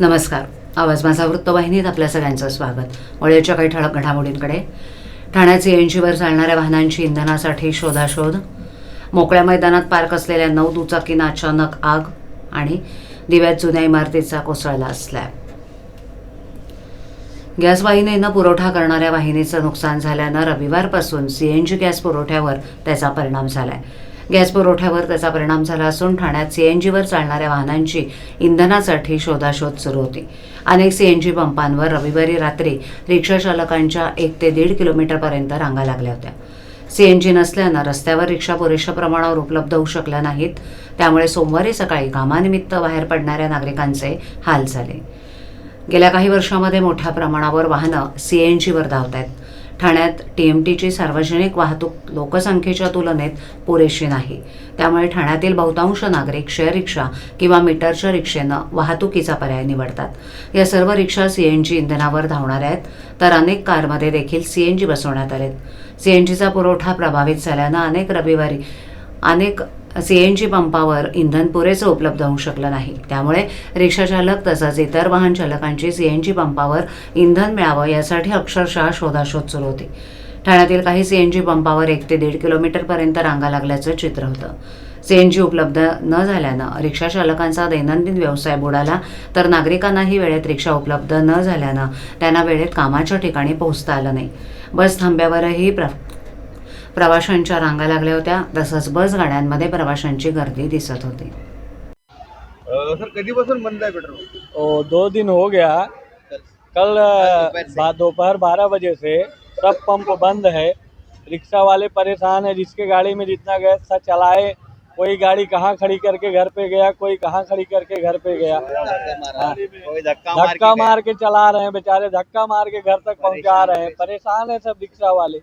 नमस्कार. आवाज माझा वृत्तवाहिनीत आपल्या सगळ्यांचं स्वागत. वळ्याच्या काही ठळक घडामोडींकडे. ठाण्यात सीएनजीवर चालणाऱ्या वाहनांची इंधनासाठी शोधाशोध. मोकळ्या मैदानात पार्क असलेल्या नऊ दुचाकींना अचानक आग आणि दिव्यात जुन्या इमारतीचा कोसळला स्लॅब गॅस वाहिनीनं पुरवठा करणाऱ्या वाहिनीचं नुकसान झाल्यानं रविवारपासून सीएनजी गॅस पुरवठ्यावर त्याचा परिणाम झालाय. गॅस पुरवठ्यावर त्याचा परिणाम झाला असून ठाण्यात सीएनजीवर चालणाऱ्या वाहनांची इंधनासाठी शोधाशोध सुरू होती. अनेक सीएनजी पंपांवर रविवारी रात्री रिक्षा चालकांच्या एक ते दीड किलोमीटरपर्यंत रांगा लागल्या होत्या. सीएनजी नसल्यानं रस्त्यावर रिक्षा पुरेशा प्रमाणावर उपलब्ध होऊ शकल्या नाहीत. त्यामुळे सोमवारी सकाळी कामानिमित्त बाहेर पडणाऱ्या नागरिकांचे हाल झाले. गेल्या काही वर्षामध्ये मोठ्या प्रमाणावर वाहनं सीएनजीवर धावत आहेत ठाण्यात टी एम टीची सार्वजनिक वाहतूक लोकसंख्येच्या तुलनेत पुरेशी नाही. त्यामुळे ठाण्यातील बहुतांश नागरिक शेअर रिक्षा किंवा मीटरच्या रिक्षेनं वाहतुकीचा पर्याय निवडतात. या सर्व रिक्षा सीएनजी इंधनावर धावणाऱ्या आहेत तर अनेक कारमध्ये देखील सीएनजी बसवण्यात आलेत. सीएनजीचा पुरवठा प्रभावित झाल्यानं अनेक रविवारी अनेक सी एन जी पंपावर इंधन पुरेसं उपलब्ध होऊ शकलं नाही. त्यामुळे रिक्षाचालक तसंच इतर वाहन चालकांची सीएनजी पंपावर इंधन मिळावं यासाठी अक्षरशः शोधाशोध सुरू होती. ठाण्यातील काही सी एन जी पंपावर एक ते दीड किलोमीटरपर्यंत रांगा लागल्याचं चित्र होतं. सी एन जी उपलब्ध न झाल्यानं रिक्षा चालकांचा दैनंदिन व्यवसाय बुडाला तर नागरिकांनाही वेळेत रिक्षा उपलब्ध न झाल्यानं त्यांना वेळेत कामाच्या ठिकाणी पोहोचता आलं नाही. बस थांब्यावरही प्र प्रवाशांच्या रांगा लागल्या होत्या. तसंच बस गाड्यांमध्ये प्रवाशांची गर्दी दिसत होती. सर कधीपासून बंद आहे पेट्रोल? ओ दो दिन हो गया. कल बा- दोपहर बारह बजे से सब पंप बंद है. रिक्शा वाले परेशान है जिसके गाड़ी में जितना गैस था चलाए कोई गाड़ी कहाँ खड़ी करके घर पे गया कोई कहाँ खड़ी करके घर पे गया। हाँ। कोई धक्का मार धक्का के मार के चला रहे हैं बेचारे धक्का मार के घर तक पहुंचा रहे हैं। परेशान है सब रिक्शा वाले।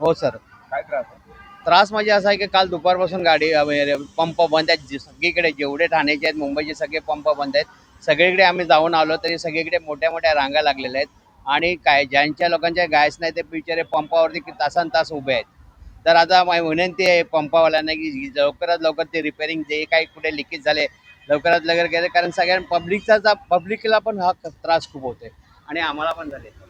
हो सर. काय त्रास आहे? त्रास म्हणजे असा आहे की काल दुपारपासून गाडी अ, म्हणजे पंप बंद आहेत. जे- सगळीकडे जेवढे ठाण्याचे आहेत मुंबईचे सगळे पंप बंद आहेत. सगळीकडे आम्ही जाऊन आलो तरी सगळीकडे मोठ्या मोठ्या रांगा लागलेल्या आहेत. आणि काय ज्यांच्या लोकांच्या गॅस नाही ते बिचारे पंपावरती कि- तासन तास उभे आहेत. तर आता माझी विनंती आहे पंपावाल्यांना की लवकरात लवकर ते रिपेअरिंग जे काही कुठे लिकेज झाले लवकरात लवकर केले. कारण सगळ्या पब्लिकचा पब्लिकला पण हा त्रास खूप होतोय. आणि आम्हाला पण झाले.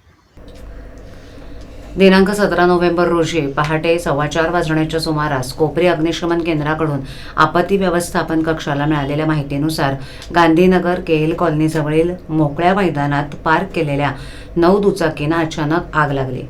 दिनांक सतरा नोव्हेंबर रोजी पहाटे सव्वा चार वाजण्याच्या सुमारास कोपरी अग्निशमन केंद्राकडून आपत्ती व्यवस्थापन कक्षाला मिळालेल्या माहितीनुसार गांधीनगर केएल कॉलनीजवळील मोकळ्या मैदानात पार्क केलेल्या नऊ दुचाकींना अचानक आग लागली.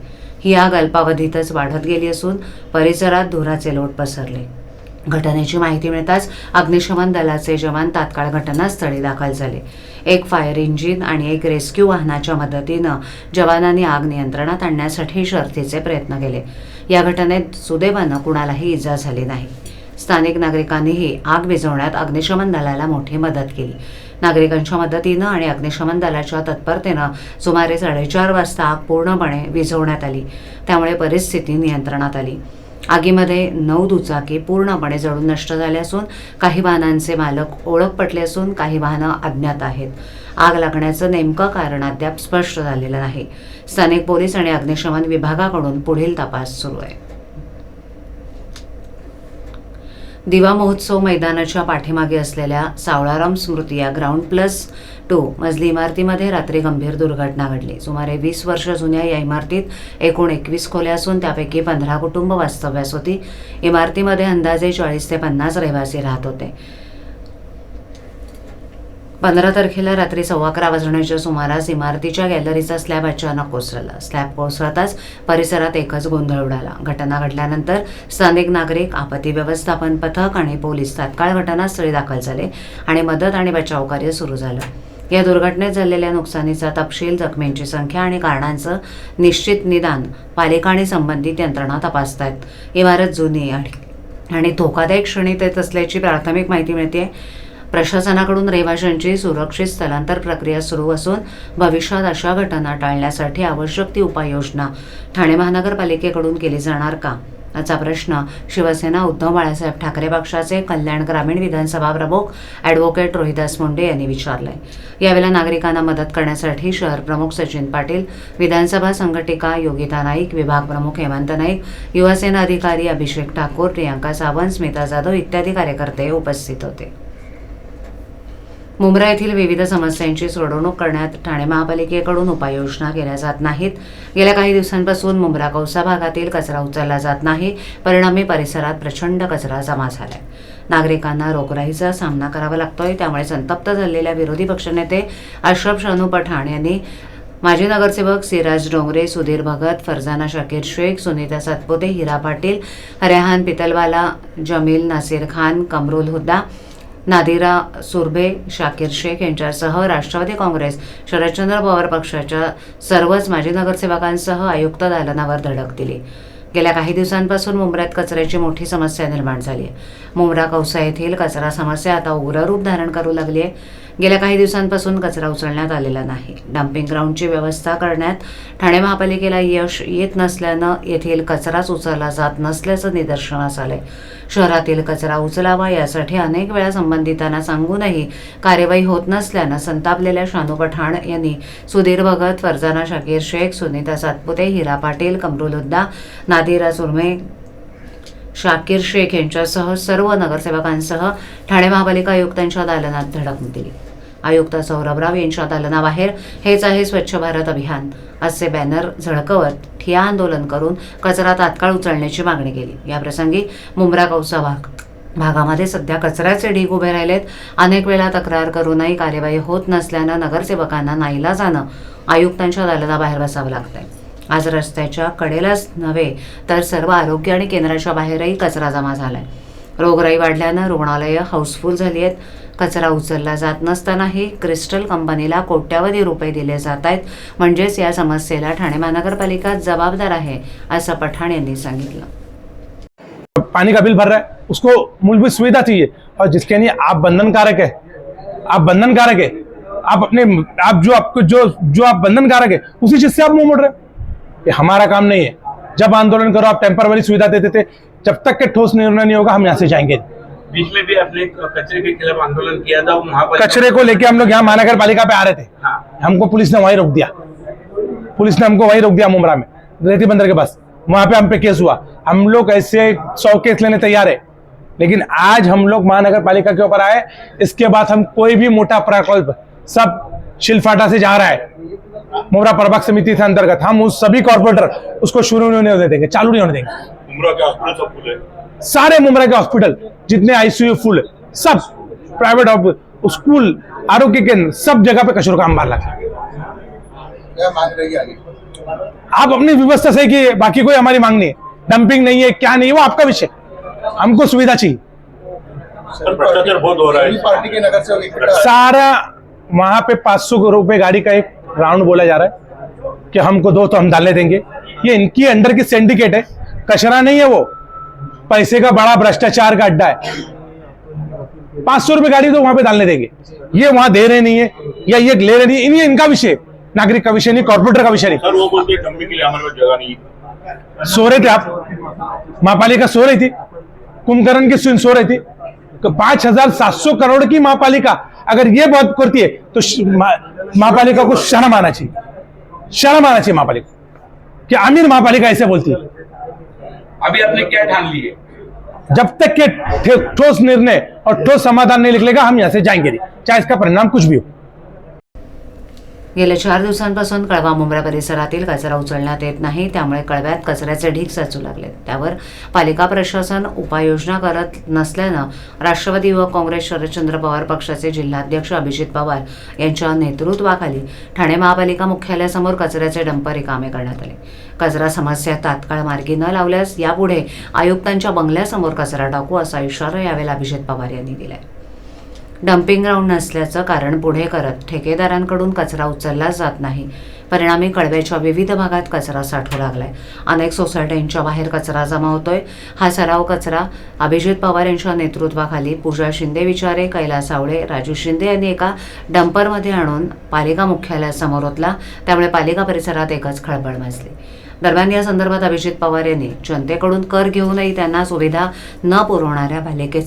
ही आग अल्पावधीतच वाढत गेली असून परिसरात धुराचे लोट पसरले. घटनेची माहिती मिळताच अग्निशमन दलाचे जवान तात्काळ घटनास्थळी दाखल झाले. एक फायर इंजिन आणि एक रेस्क्यू वाहनाच्या मदतीनं जवानांनी आग नियंत्रणात आणण्यासाठी शर्थीचे प्रयत्न केले. या घटनेत सुदैवानं कुणालाही इजा झाली नाही. स्थानिक नागरिकांनीही आग विझवण्यात अग्निशमन दलाला मोठी मदत केली. नागरिकांच्या मदतीनं आणि अग्निशमन दलाच्या तत्परतेनं सुमारे साडेचार वाजता आग पूर्णपणे विझवण्यात आली. त्यामुळे परिस्थिती नियंत्रणात आली. आगीमध्ये नऊ दुचाकी पूर्णपणे जळून नष्ट झाल्या असून काही वाहनांचे मालक ओळख पटले असून काही वाहनं अज्ञात आहेत. आग लागण्याचं नेमकं कारण अद्याप स्पष्ट झालेलं नाही. स्थानिक पोलीस आणि अग्निशमन विभागाकडून पुढील तपास सुरू आहे. दिवा महोत्सव मैदानाच्या पाठीमागे असलेल्या सावळाराम स्मृती या ग्राउंड प्लस टू मजली इमारतीमध्ये रात्री गंभीर दुर्घटना घडली. सुमारे वीस वर्ष जुन्या या इमारतीत एकूण एकवीस खोल्या असून त्यापैकी पंधरा कुटुंब वास्तव्यास होती. इमारतीमध्ये अंदाजे चाळीस ते पन्नास रहिवासी राहत होते. पंधरा तारखेला रात्री सव्वा अकरा वाजण्याच्या सुमारास इमारतीच्या गॅलरीचा स्लॅब अचानक कोसळला. स्लॅब कोसळताच परिसरात एकच गोंधळ उडाला. घटना घडल्यानंतर स्थानिक नागरिक आपत्ती व्यवस्थापन पथक आणि पोलीस तात्काळ घटनास्थळी दाखल झाले आणि मदत आणि बचाव कार्य सुरू झालं. या दुर्घटनेत झालेल्या नुकसानीचा तपशील जखमींची संख्या आणि कारणांचं निश्चित निदान पालिका आणि संबंधित यंत्रणा तपासतायत. इमारत जुनी आणि आणि धोकादायक श्रेणीत येत असल्याची प्राथमिक माहिती मिळते प्रशासनाकडून रहिवाशांची सुरक्षित स्थलांतर प्रक्रिया सुरू असून भविष्यात अशा घटना टाळण्यासाठी आवश्यक ती उपाययोजना ठाणे महानगरपालिकेकडून केली जाणार का? याचा प्रश्न शिवसेना उद्धव बाळासाहेब ठाकरे पक्षाचे कल्याण ग्रामीण विधानसभा प्रमुख ॲडव्होकेट रोहिदास मुंडे यांनी विचारलाय. यावेळेला नागरिकांना मदत करण्यासाठी शहर प्रमुख सचिन पाटील विधानसभा संघटिका योगिता नाईक विभाग प्रमुख हेमंत नाईक युवासेना अधिकारी अभिषेक ठाकूर प्रियांका सावंत स्मिता जाधव इत्यादी कार्यकर्ते उपस्थित होते. मुंब्रा येथील विविध समस्यांची सोडवणूक करण्यात ठाणे महापालिकेकडून उपाययोजना केल्या जात नाहीत. गेल्या काही दिवसांपासून मुंब्रा कौसा भागातील कचरा उचलला जात नाही. परिणामी परिसरात प्रचंड कचरा जमा झालाय. नागरिकांना रोगराईचा सामना करावा लागतोय. त्यामुळे संतप्त झालेल्या विरोधी पक्षनेते अशरफ शानू पठाण यांनी माजी नगरसेवक सिराज डोंगरे सुधीर भगत फरजाना शाकीर शेख सुनीता सातपुते हिरा पाटील रेहान पितलवाला जमील नासिर खान कमरुल हुद्दा नादिरा सुरभे शाकीर शेख यांच्यासह राष्ट्रवादी काँग्रेस शरदचंद्र पवार पक्षाच्या सर्वच माजी नगरसेवकांसह आयुक्त दालनावर धडक दिली. गेल्या काही दिवसांपासून मुंबऱ्यात कचऱ्याची मोठी समस्या निर्माण झाली आहे. मुंब्रा कौसा येथील कचरा समस्या आता उग्र रूप धारण करू लागली आहे. गेल्या काही दिवसांपासून कचरा उचलण्यात आलेला नाही. डम्पिंग ग्राउंडची व्यवस्था करण्यात ठाणे महापालिकेला यश येत नसल्यानं येथील कचराच उचलला जात नसल्याचं निदर्शनास आलंय. शहरातील कचरा उचलावा यासाठी अनेक वेळा संबंधितांना सांगूनही कार्यवाही होत नसल्यानं संतापलेल्या शानू पठाण यांनी सुधीर भगत फरजाना शाकीर शेख सुनीता सातपुते हिरा पाटील कमरुलुद्दा नादिरा सुरमे शाकीर शेख यांच्यासह सर्व नगरसेवकांसह ठाणे महापालिका आयुक्तांच्या दालनात धडक दिली आयुक्त सौरभ राव यांच्या दालनाबाहेर हेच आहे स्वच्छ भारत अभियान असे बॅनर झळकवत ठिया आंदोलन करून कचरा तात्काळ उचलण्याची मागणी केली. याप्रसंगी मुंब्रा कौसा भाग भागामध्ये सध्या कचऱ्याचे ढीग उभे राहिलेत. अनेक वेळा तक्रार करूनही कार्यवाही होत नसल्यानं नगरसेवकांना नाईलाजानं आयुक्तांच्या दालनाबाहेर बसावं लागतंय. आज रस्त्याच्या कडेलाच नव्हे तर सर्व आरोग्य आणि केंद्राच्या बाहेरही कचरा जमा झालाय. रोगराई वाढल्यानं रुग्णालयं हाऊसफुल झाली आहेत कचरा उचलला जात नसतानाही क्रिस्टल कंपनीला कोट्यावधी रुपये दिले जात आहेत म्हणजेच या समस्येला ठाणे महानगरपालिका जबाबदार आहे असं पठाण यांनी सांगितलं. पानी का बिल भर रहा है? उसको मूलभूत सुविधा चाहिए। और जिसके लिए आप बंधनकारक है आप बंधनकारक है। आप अपने आप जो आपको जो जो आप बंधनकारक है उसी चीज से आप मुंह मोड़ रहे हैं। ये हमारा काम नहीं है। जब आंदोलन करो आप टेम्पररी सुविधा देते थे जब तक के ठोस निर्णय नहीं होगा हम यहाँ से जाएँगे। बीच में भी आपने कचरे के खिलाफ आंदोलन किया था वहाँ पर कचरे को लेके हम लोग यहाँ महानगर पालिका पे आ रहे थे। हाँ। हमको पुलिस ने वहीं रोक दिया। पुलिस ने हमको वहीं रोक दिया मुमरा में रेती बंदर के पास। वहाँ पे हम पे केस हुआ। हम लोग ऐसे सौ केस लेने तैयार है। लेकिन आज हम लोग महानगर पालिका के ऊपर आए। इसके बाद हम कोई भी मोटा प्रकल्प सब शिलफाटा से जा रहा है। मोमरा प्रभाग समिति के अंतर्गत। हम उस सभी कॉर्पोरेटर उसको शुरू नहीं होने देंगे चालू नहीं होने देंगे। सारे मुमरा के हॉस्पिटल जितने आईसीयू फुल सब प्राइवेट स्कूल आरोग्य केंद्र सब जगह पे कचरों का अंबार लगा है। आप अपनी व्यवस्था से कि बाकी कोई हमारी मांग नहीं है। डंपिंग नहीं है क्या नहीं है वो आपका विषय। हमको सुविधा चाहिए। सर वहाँ पे पाँच सौ रुपए गाड़ी का एक राउंड बोला जा रहा है कि हमको दो तो हम डालने देंगे। ये इनकी अंडर की सिंडिकेट है। कचरा नहीं है वो। पैसे का बड़ा भ्रष्टाचार का अड्डा है। पाँच सौ रुपए गाड़ी तो वहाँ पे डालने देंगे। ये वहाँ दे रहे नहीं है। या ये ले रहे नहीं है। इनका विषय। नागरिक का विषय नहीं कॉर्पोरेटर का विषय नहीं। सर वो बोलते के लिए हमारे पास जगह नहीं सो रहे थे आप। महापालिका सो रही थी। कुंभकर्ण की सुन सो रही थी। पाँच हज़ार सात सौ करोड़ की महापालिका अगर ये बात करती है तो महापालिका को शर्म आना चाहिए। शर्म आना चाहिए महापालिका कि। अमीर महापालिका ऐसे बोलती है। अभी आपने क्या ठान लिए है? जब तक के ठोस निर्णय और ठोस समाधान नहीं निकलेगा हम यहाँ से जाएँगे नहीं। चाहे इसका परिणाम कुछ भी हो। गेल्या चार दिवसांपासून कळवा मुंब्रा परिसरातील कचरा उचलण्यात येत नाही त्यामुळे कळव्यात कचऱ्याचे ढीग साचू लागले. त्यावर पालिका प्रशासन उपाययोजना करत नसल्यानं राष्ट्रवादी युवक काँग्रेस शरदचंद्र पवार पक्षाचे जिल्हाध्यक्ष अभिजित पवार यांच्या नेतृत्वाखाली ठाणे महापालिका मुख्यालयासमोर कचऱ्याचे डंपर रिकामे करण्यात आले. कचरा समस्या तात्काळ मार्गी न लावल्यास यापुढे आयुक्तांच्या बंगल्यासमोर कचरा टाकू असा इशारा यावेळेला अभिजित पवार यांनी दिलाय. डम्पिंग ग्राउंड नसल्याचं कारण पुढे करत ठेकेदारांकडून कचरा उचलला जात नाही. परिणामी कळव्याच्या विविध भागात कचरा साठू लागलाय. अनेक सोसायट्यांच्या बाहेर कचरा जमा होतोय. हा सराव कचरा अभिजित पवार यांच्या नेतृत्वाखाली पूजा शिंदे विचारे कैलास सावळे राजू शिंदे यांनी एका डंपरमध्ये आणून पालिका मुख्यालयासमोर ओतला. त्यामुळे पालिका परिसरात एकच खळबळ माजली दरम्यान या संदर्भात अभिजित पवार यांनी जनतेकडून कर घेऊनही त्यांना सुविधा न पुरवणाऱ्या पालिकेत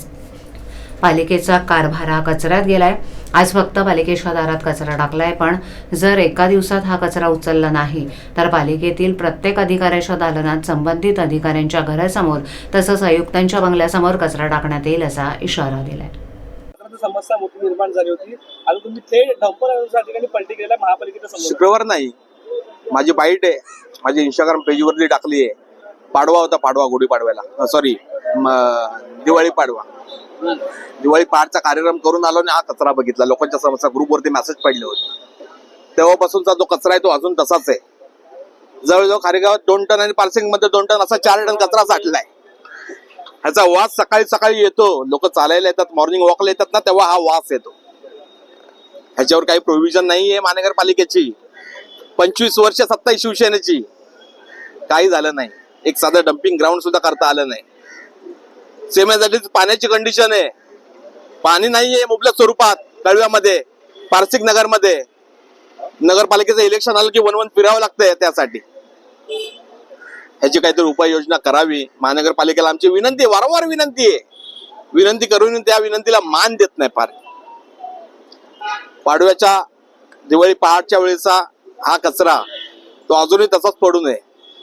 पालिकेचा कारभार हा कचऱ्यात गेलाय. आज फक्त पालिकेच्या दारात कचरा टाकलाय पण जर एका दिवसात हा कचरा उचलला नाही तर पालिकेतील प्रत्येक अधिकाऱ्याच्या दालनात संबंधित अधिकाऱ्यांच्या घरासमोर तसंच आयुक्तांच्या बंगल्यासमोर कचरा टाकण्यात येईल असा इशारा दिलाय. समस्या मोठी निर्माण झाली होती. आता तुम्ही ते डंपर ठिकाणी पलटी शुक्रवार नाही. माझी बाईट आहे. माझी इंस्टाग्राम पेजवरती टाकली आहे. पाडवा होता पाडवा गुढी पाडव्याला सॉरी दिवाळी पाडवा. दिवाळी पहाटचा कार्यक्रम करून आलो आणि हा कचरा बघितला. लोकांच्या समस्या ग्रुपवरती मेसेज पडले होते. तेव्हापासूनचा जो कचरा आहे तो अजून तसाच आहे. जवळजवळ खारेगावात दोन टन आणि पार्सिंगमध्ये दोन टन असा चार टन कचरा साठलाय. ह्याचा वास सकाळी सकाळी येतो. लोक चालायला येतात मॉर्निंग वॉकला येतात ना तेव्हा हा वास येतो. ह्याच्यावर काही प्रोव्हिजन नाहीये महानगरपालिकेची. पंचवीस वर्ष सत्ता शिवसेनेची. काही झालं नाही. एक साधं डम्पिंग ग्राउंड सुद्धा करता आलं नाही. सेमेसाठी पाण्याची कंडिशन आहे. पाणी नाहीये मुबलक स्वरूपात कळव्यामध्ये पारसिक नगरमध्ये. नगरपालिकेचं इलेक्शन आलं की वन वन फिरावं लागतंय त्यासाठी. ह्याची काहीतरी उपाययोजना करावी. महानगरपालिकेला आमची विनंती वारंवार विनंती आहे. विनंती करून त्या विनंतीला मान देत नाही फार. पाडव्याच्या दिवाळी पहाटच्या वेळेचा हा कचरा तो अजूनही तसाच पडू नये.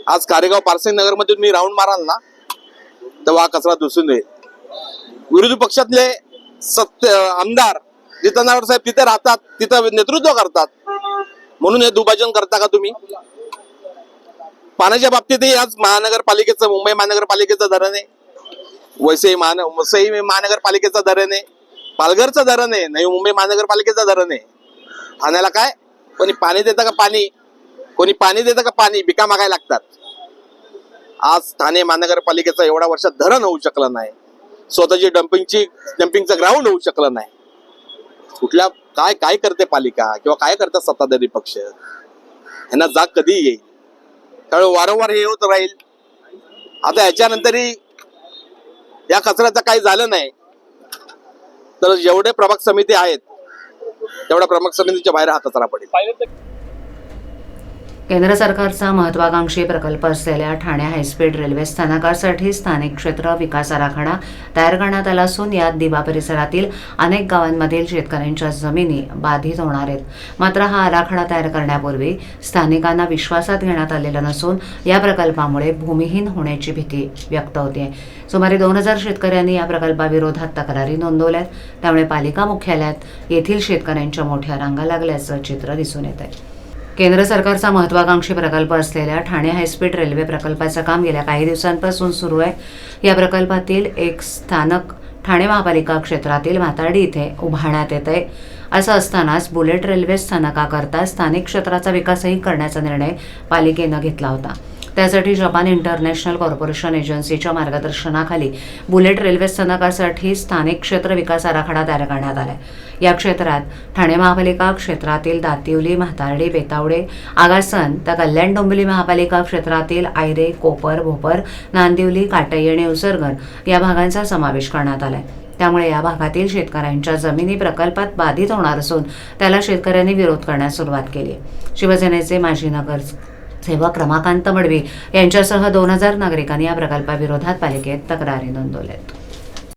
आज कारेगाव पारसिंग नगरमध्ये तुम्ही राऊंड माराल ना तेव्हा हा कचरा दिसून येईल विरोधी पक्षातले सत्य आमदार जितेंद्र साहेब तिथे राहतात तिथं नेतृत्व करतात. म्हणून हे दुभाजन करता का तुम्ही? पाण्याच्या बाबतीतही आज महानगरपालिकेचं मुंबई महानगरपालिकेचं धरण आहे. वसई महान वसई महानगरपालिकेचं धरण आहे. पालघरचं धरण आहे नाही मुंबई महानगरपालिकेचं धरण आहे. ठाण्याला काय? कोणी पाणी देतं का पाणी? कोणी पाणी देतं का पाणी? बिका मागायला लागतात. आज ठाणे महानगरपालिकेचं एवढ्या वर्षात धरण होऊ शकलं नाही. स्वतःची डम्पिंगची डम्पिंगचं ग्राउंड होऊ शकलं नाही. कुठल्या काय काय करते पालिका? किंवा काय करतात सत्ताधारी पक्ष? ह्यांना जाग कधी येईल? त्यामुळे वारंवार हे होत राहील. आता याच्यानंतरही या कचऱ्याचं काही झालं नाही. तर जेवढे प्रभाग समिती आहेत तेवढ्या प्रभाग समितीच्या बाहेर हा कचरा पडेल. केंद्र सरकारचा महत्वाकांक्षी प्रकल्प असलेल्या ठाणे हायस्पीड रेल्वे स्थानकासाठी स्थानिक क्षेत्र विकास आराखडा तयार करण्यात आला असून यात दिवा परिसरातील अनेक गावांमधील शेतकऱ्यांच्या जमिनी बाधित होणार आहेत. मात्र हा आराखडा तयार करण्यापूर्वी स्थानिकांना विश्वासात घेण्यात आलेला नसून या प्रकल्पामुळे भूमिहीन होण्याची भीती व्यक्त होते सुमारे दोन हजार शेतकऱ्यांनी या प्रकल्पाविरोधात तक्रारी नोंदवल्यात. त्यामुळे पालिका मुख्यालयात येथील शेतकऱ्यांच्या मोठ्या रांगा लागल्याचं चित्र दिसून येत आहे केंद्र सरकारचा महत्वाकांक्षी प्रकल्प असलेल्या ठाणे हायस्पीड रेल्वे प्रकल्पाचं काम गेल्या काही दिवसांपासून सुरू आहे. या प्रकल्पातील एक स्थानक ठाणे महापालिका क्षेत्रातील म्हातार्डी इथे उभारण्यात येत आहे असं असतानाच बुलेट रेल्वे स्थानकाकरता स्थानिक क्षेत्राचा विकासही करण्याचा निर्णय पालिकेनं घेतला होता. त्यासाठी जपान इंटरनॅशनल कॉर्पोरेशन एजन्सीच्या मार्गदर्शनाखाली बुलेट रेल्वे स्थानकासाठी स्थानिक क्षेत्र विकास आराखडा तयार करण्यात आलाय. या क्षेत्रात ठाणे महापालिका क्षेत्रातील दातिवली म्हातार्डी बेतावडे आगासन तर कल्याण डोंबिवली महापालिका क्षेत्रातील आयरे कोपर भोपर नांदिवली काटई आणि उसरगड या भागांचा समावेश करण्यात आलाय. त्यामुळे या भागातील शेतकऱ्यांच्या जमिनी प्रकल्पात बाधित होणार असून त्याला शेतकऱ्यांनी विरोध करण्यास सुरुवात केली शिवसेनेचे माजी नगर सेवक रमाकांत मडवी यांच्यासह दोन हजार नागरिकांनी या प्रकल्पाविरोधात पालिकेत तक्रारी नोंदवल्या आहेत